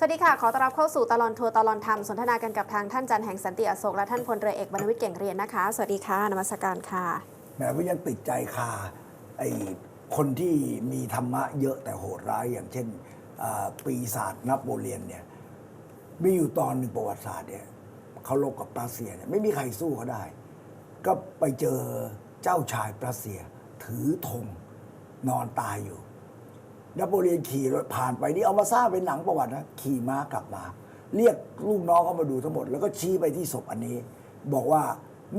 สวัสดีค่ะ ขอต้อนรับเข้าสู่ตลอนทัวร์ตลอนธรรมสนทนากันกับทางท่านจันแห่งสันติอโศกและท่านพลเรือเอกบรรวิทย์เก่งเรียนนะคะ สวัสดีค่ะนมัสการค่ะแม้ว่ายังติดใจคาไอคนที่มีธรรมะเยอะแต่โหดร้ายอย่างเช่นปีศาจนโปเลียนเนี่ยมีอยู่ตอนหนึ่งประวัติศาสตร์เนี่ยเขาลบกับปรัสเซียเนี่ยไม่มีใครสู้เขาได้ ก็ไปเจอเจ้าชายปรัสเซีย ถือธงนอนตายอยู่ นโปเลียนขี่รถผ่านไปนี่เอามาสร้างเป็นหนังประวัตินะขี่ม้ากลับมา เรียกลูกน้องเขามาดูทั้งหมด แล้วก็ชี้ไปที่ศพอันนี้ บอกว่า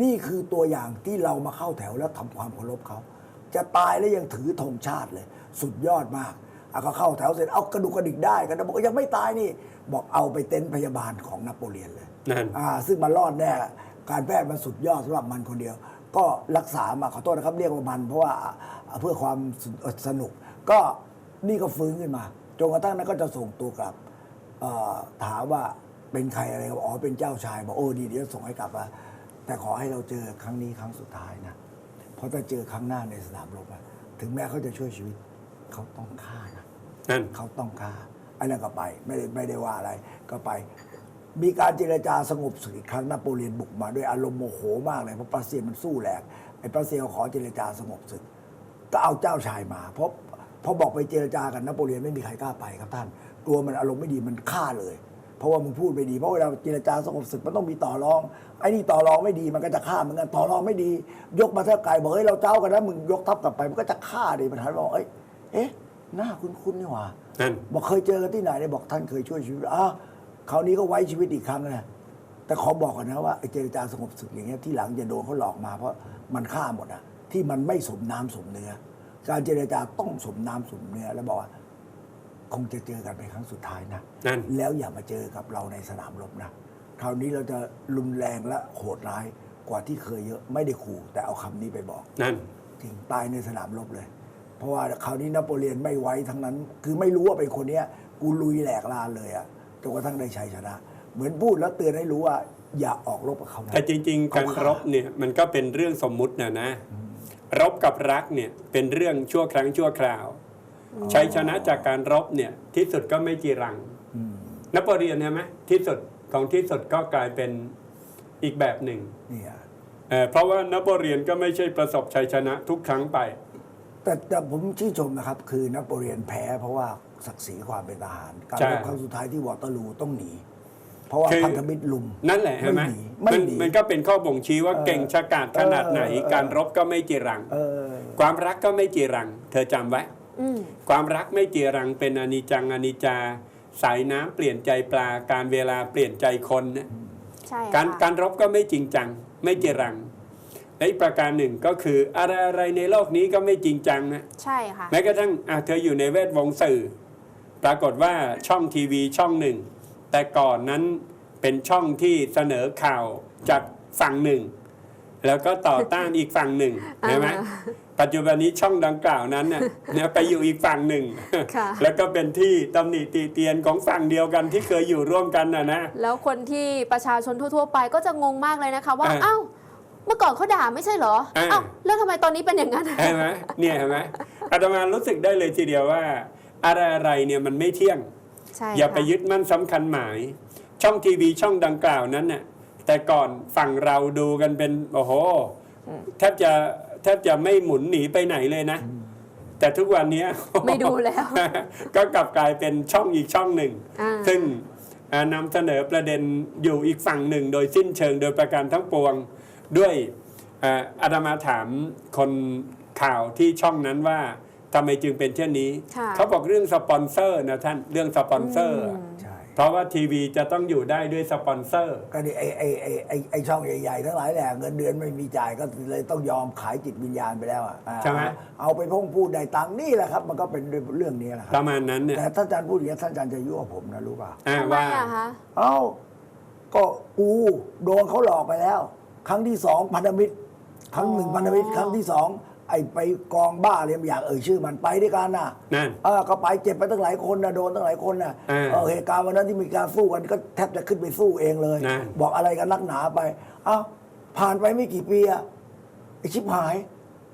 นี่คือตัวอย่างที่เรามาเข้าแถวแล้วทำความเคารพเขาจะตายแล้วยังถือธงชาติเลย สุดยอดมากเอาก็เข้าแถวเสร็จเอากระดูกกระดิกได้กันบอกว่ายังไม่ตายนี่บอกเอาไปเต็นท์พยาบาลของนโปเลียนเลยนั่นอ่า ซึ่งมันรอดแน่การแพทย์มันสุดยอดสำหรับมันคนเดียว ก็รักษามาขอโทษนะครับเรียกว่ามัน เพราะว่าอ่าเพื่อความสนุกก็ นี่ก็ฟื้นขึ้นมาจนกระทั่งนั้นก็จะส่งตัวกลับเอ่อถามว่าเป็นใครอะไรก็บอกอ๋อเป็นเจ้าชายบอกโอ้ดีเดี๋ยวส่งให้กลับมาแต่ขอให้เราเจอครั้งนี้ครั้งสุดท้ายนะเพราะถ้าเจอครั้งหน้าในสนามรบอะถึงแม้เขาจะช่วยชีวิตเขาต้องฆ่านะนั่นเขาต้องฆ่าอันนั้นก็ไปไม่ได้ไม่ได้ว่าอะไรก็ไป มีการเจรจาสงบศึกอีกครั้งนโปเลียนบุกมาด้วยอารมณ์โมโหมากเลยเพราะปรัสเซียมันสู้แหลกไอ้ปรัสเซียขอเจรจาสงบศึกก็เอาเจ้าชายมาเพราะ พอบอกไปเจรจากันนโปเลียนไม่มีใครกล้าไปครับท่านกลัวมันอารมณ์ไม่ดีมันฆ่าเลย เพราะว่ามึงพูดไม่ดีเพราะเวลาเจรจาสงบศึกมันต้องมีต่อรองไอ้นี่ต่อรองไม่ดีมันก็จะฆ่าเหมือนกันต่อรองไม่ดี ยกมาเท่าไกลบอกเฮ้ยเราเจ้ากันนะมึงยกทัพกลับไปมันก็จะฆ่าดิมันหันมาบอกเอ้ยเอ๊ะหน้าคุ้นๆนี่หว่านั่นบอกเคยเจอกันที่ไหนเนี่ยบอกท่านเคยช่วยชีวิตอ้าวคราวนี้ก็ไว้ชีวิตอีกครั้งนะแต่ขอบอกก่อนนะว่าไอ้เจรจาสงบศึกอย่างเงี้ยที่หลังจะโดนเขาหลอกมาเพราะมันฆ่าหมดอะที่มันไม่สมน้ำสมเนื้อ การเจรจาต้องสมน้ำสมเนื้อแล้วบอกว่า คงจะเจอกันเป็นครั้งสุดท้ายนะนั่น แล้วอย่ามาเจอกับเราในสนามรบนะคราวนี้เราจะรุนแรงและโหดร้ายกว่าที่เคยเยอะไม่ได้ขู่แต่เอาคำนี้ไปบอก นั่น จริงตายในสนามรบเลย เพราะว่าคราวนี้นโปเลียนไม่ไว้ทั้งนั้น คือไม่รู้ว่าเป็นคนเนี้ย กูลุยแหลกลานเลยอะจนกระทั่งได้ชัยชนะ เหมือนพูดแล้วเตือนให้รู้ว่า อย่าออกรบกับเขานะแต่จริง ๆ การรบเนี่ยมันก็เป็นเรื่องสมมุตินะนะ รบกับรักเนี่ยเป็นเรื่องชั่วครั้งชั่วคราวชัยชนะจากการรบเนี่ยที่สุดก็ไม่จีรังอืมนโปเลียนใช่ไหมที่สุดของที่สุดก็กลายเป็นอีกแบบหนึ่งเนี่ยเอ่อเพราะว่านโปเลียนก็ไม่ใช่ประสบชัยชนะทุกครั้งไป แต่แต่ผมชื่นชมนะครับ คือนโปเลียนแพ้เพราะว่าศักดิ์ศรีความเป็นทหาร การใช่รบครั้งสุดท้ายที่วอเตอร์ลูต้องหนี เพราะว่าคือ พันธมิตรลุม นั่นแหละใช่ไหมไม่หนีไม่มันหนีมันก็เป็นข้อบ่งชี้ว่าเออเก่งชะกาจขนาดไหน เออเออ การรบก็ไม่จีรัง เออ ความรักก็ไม่จีรัง เธอจำไว้ อืม ความรักไม่จีรังเป็นอนิจจังอนิจจา สายน้ำเปลี่ยนใจปลา การเวลาเปลี่ยนใจคนนะ ใช่การค่ะการรบก็ไม่จริงจัง ไม่จีรัง และอีกประการหนึ่งก็คืออะไรอะไรในโลกนี้ก็ไม่จริงจังนะใช่ค่ะ แม้กระทั่งอะเธออยู่ในแวดวงสื่อ ปรากฏว่าช่องทีวีช่องหนึ่ง แต่ก่อนนั้นเป็นช่องที่เสนอข่าวจากฝั่งหนึ่ง แล้วก็ต่อต้านอีกฝั่งหนึ่งใช่ไหมอ่าปัจจุบันนี้ช่องดังกล่าวนั้นเนี่ยเนี่ยไปอยู่อีกฝั่งหนึ่งค่ะแล้วก็เป็นที่ตำหนิตีเตียนของฝั่งเดียวกันที่เคยอยู่ร่วมกันนะนะ แล้วคนที่ประชาชนทั่ว ๆ ไปก็จะงงมากเลยนะคะว่าอ่าเอ้าเมื่อก่อนเขาด่าไม่ใช่เหรออ่าเอ้าแล้วทำไมตอนนี้เป็นอย่างนั้นเห็นไหมเนี่ยเห็นไหมอาตมารู้สึกได้เลยทีเดียวว่า อะไรอะไรๆเนี่ยมันไม่เที่ยง ใช่อย่าไปค่ะยึดมั่นสำคัญหมาย ช่องทีวีช่องดังกล่าวนั้นน่ะแต่ก่อนฝั่งเราดูกันเป็นโอ้โหแทบจะแทบจะไม่หมุนหนีไปไหนเลยนะ แต่ทุกวันเนี้ยไม่ดูแล้ว ก็กลับกลายเป็นช่องอีกช่องหนึ่งอ่าซึ่งอ่านำเสนอประเด็นอยู่อีกฝั่งหนึ่ง โดยสิ้นเชิงโดยประการทั้งปวงด้วยอ่าอาตมาถามคนข่าวที่ช่องนั้นว่า ทำไมจึงเป็นเช่นนี้ค่ะเขาบอกเรื่องสปอนเซอร์นะท่านเรื่องสปอนเซอร์อะใช่ เพราะว่าทีวีจะต้องอยู่ได้ด้วยสปอนเซอร์ ก็นี่ไอ้ไอ้ไอ้ไอ้ไอ้ช่องใหญ่ๆทั้งหลายแหละเงินเดือนไม่มีจ่ายก็เลยต้องยอมขายจิตวิญญาณไปแล้วอะอ่าใช่ไหม เอาไปพ่งพูดได้ตังค์นี่แหละครับ มันก็เป็นเรื่องนี้แหละคปรับระมาณนั้นเนี่ยแต่ท่านอาจารย์พูดอย่างนี้ท่านอาจารย์จะยั่วผมนะรู้ป่ะ อ่าทำไมว่า อะคะเอ้า ก็กูโดนเขาหลอกไปแล้ว ครั้งที่สองพันธมิตร ครั้งหนึ่งอ๋อพันธมิตร ครั้งที่สอง ไอ้ไปกองบ้าเลยไม่อยากเอ่ยชื่อมันไปด้วยกันน่ะนั่นเออก็ไปเจ็บไปตั้งหลายคนนะโดนตั้งหลายคนนะอ่าเออเหตุการณ์วันนั้นที่มีการสู้กันก็แทบจะขึ้นไปสู้เองเลยนะบอกอะไรกันนักหนาไป เอ้าผ่านไปไม่กี่ปีอะไอชิบหาย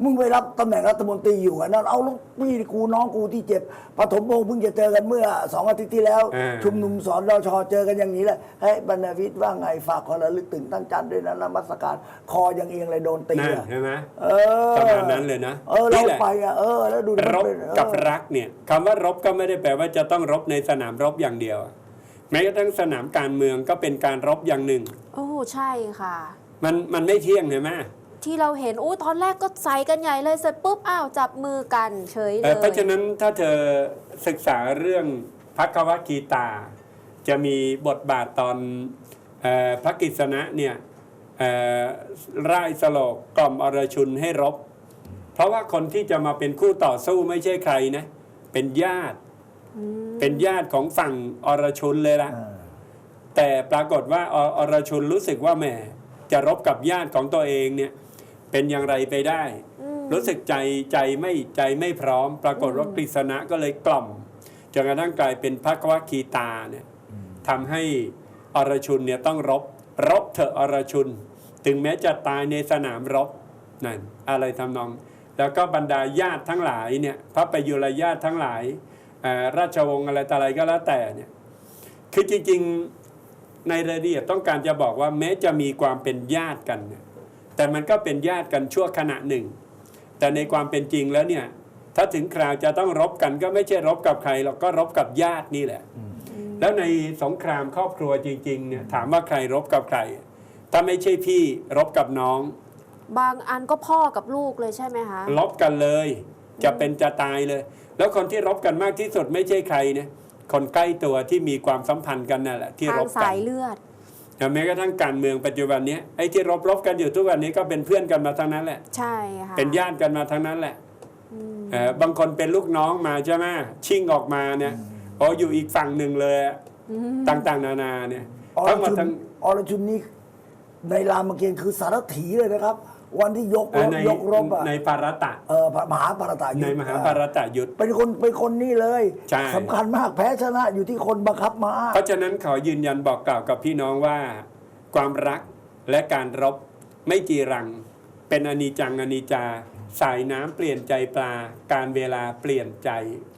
มึงไปรับตำแหน่งรัฐมนตรีอยู่กันนั่นเอาลูกพี่กูน้องกูที่เจ็บปฐมพงษ์เพิ่งจะเจอกันเมื่อสองอาทิตย์ที่แล้วอ่าชุมนุมสอนรชเจอกันอย่างนี้แหละเฮ้ยบรรณวิทย์ว่าไงฝากขอระลึกถึงท่านจันทร์ด้วยนะนมัสการคอยังเอียงเลยโดนตีนั่นอะ ใช่ไหม เออประมาณนั้นเลยนะเออเรานี่แหละ ไปอะเออ แล้วดูดิมันรบเป็นเออกับรักเนี่ยคำว่ารบก็ไม่ได้แปลว่าจะต้องรบในสนามรบอย่างเดียวแม้กระทั่งสนามการเมืองก็เป็นการรบอย่างหนึ่ง โอ้ใช่ค่ะ มันมันไม่เที่ยงใช่ไหม ที่เราเห็นอู้ตอนแรกก็ใส่กันใหญ่เลยเสร็จปุ๊บอ้าวจับมือกันเฉยเลเอ่อยเพราะฉะนั้นถ้าเธอศึกษาเรื่องพักวกีตา จะมีบทบาทตอนเออพระกิษณะเนี่ยเอ่อร่ายสโลกกล่อมอรชุนให้รบ เพราะว่าคนที่จะมาเป็นคู่ต่อสู้ไม่ใช่ใครนะ เป็นญาติเป็นญาติของฝั่งอรชุนเลยละเออแต่ปรากฏว่าออรชุนรู้สึกว่าแหมจะรบกับญาติของตัวเองเนี่ย เป็นอย่างไรไปได้ รู้สึกใจใจไม่ใจไม่พร้อม ปรากฏว่ากฤษณะก็เลยกล่อมจนกระทั่งกลายเป็นพระควคีตาเนี่ยทำให้อรชุนเนี่ยต้องรบ รบเถอะอรชุน ถึงแม้จะตายในสนามรบนั่นอะไรทำนอง แล้วก็บรรดาญาติทั้งหลายเนี่ยพระประยุรญาติทั้งหลายเอ่อราชวงศ์อะไรต่ออะไรก็แล้วแต่เนี่ยคือจริงๆในรายละเอียดต้องการจะบอกว่าแม้จะมีความเป็นญาติกันเนี่ย แต่มันก็เป็นญาติกันชั่วขณะหนึ่ง แต่ในความเป็นจริงแล้วเนี่ย ถ้าถึงคราวจะต้องรบกันก็ไม่ใช่รบกับใครหรอกก็รบกับญาตินี่แหละ แล้วในสงครามครอบครัวจริงๆเนี่ยถามว่าใครรบกับใคร ถ้าไม่ใช่พี่รบกับน้อง บางอันก็พ่อกับลูกเลยใช่ไหมคะรบกันเลย จะเป็นจะตายเลย แล้วคนที่รบกันมากที่สุดไม่ใช่ใครเนี่ยคนใกล้ตัวที่มีความสัมพันธ์กันนั่นแหละที่ทารงบกัสานยเลือด แต่แม้กระทั่งการเมืองปัจจุบันเนี้ยไอ้ที่รบรบกันอยู่ทุกวันนี้ก็เป็นเพื่อนกันมาทั้งนั้นแหละ ใช่ค่ะเป็นญาติกันมาทั้งนั้นแหละเออบางคนเป็นลูกน้องมาใช่ไหมชิ่งออกมาเนี่ยโอ้อยู่อีกฝั่งหนึ่งเลยอะต่างๆ นานาเนี่ยอรทั้งหมดชุนทั้งอรชุนนี่ในรามเกียรติ์คือสารถีเลยนะครับ วันที่ยกเอ่รอบในยกรบอะในปารตะเออมหาปารตายุทธในมหาปารตะยุทธ เป็นคนเป็นคนนี่เลยใช่ สำคัญมากแพ้ชนะอยู่ที่คนบังคับมาเพราะฉะนั้นขอยืนยันบอกกล่าวกับพี่น้องว่า ความรักและการรบไม่จีรัง เป็นอนิจจังอนิจจา สายน้ำเปลี่ยนใจปลา การเวลาเปลี่ยนใจ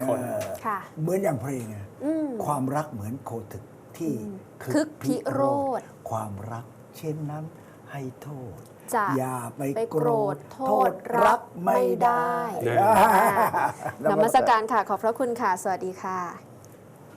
คน เออค่ะ เหมือนอย่างเพลงไงอืม ความรักเหมือนโคถึกที่คึกพิโรธ ความรักเช่นนั้นให้โทษ จะอย่าไปไปโกโกรรธธโทโทษษรัรักกไม่ไม่ได้ได้ นะ นมัสการค่ะ ขอบพระคุณค่ะ สวัสดีค่ะ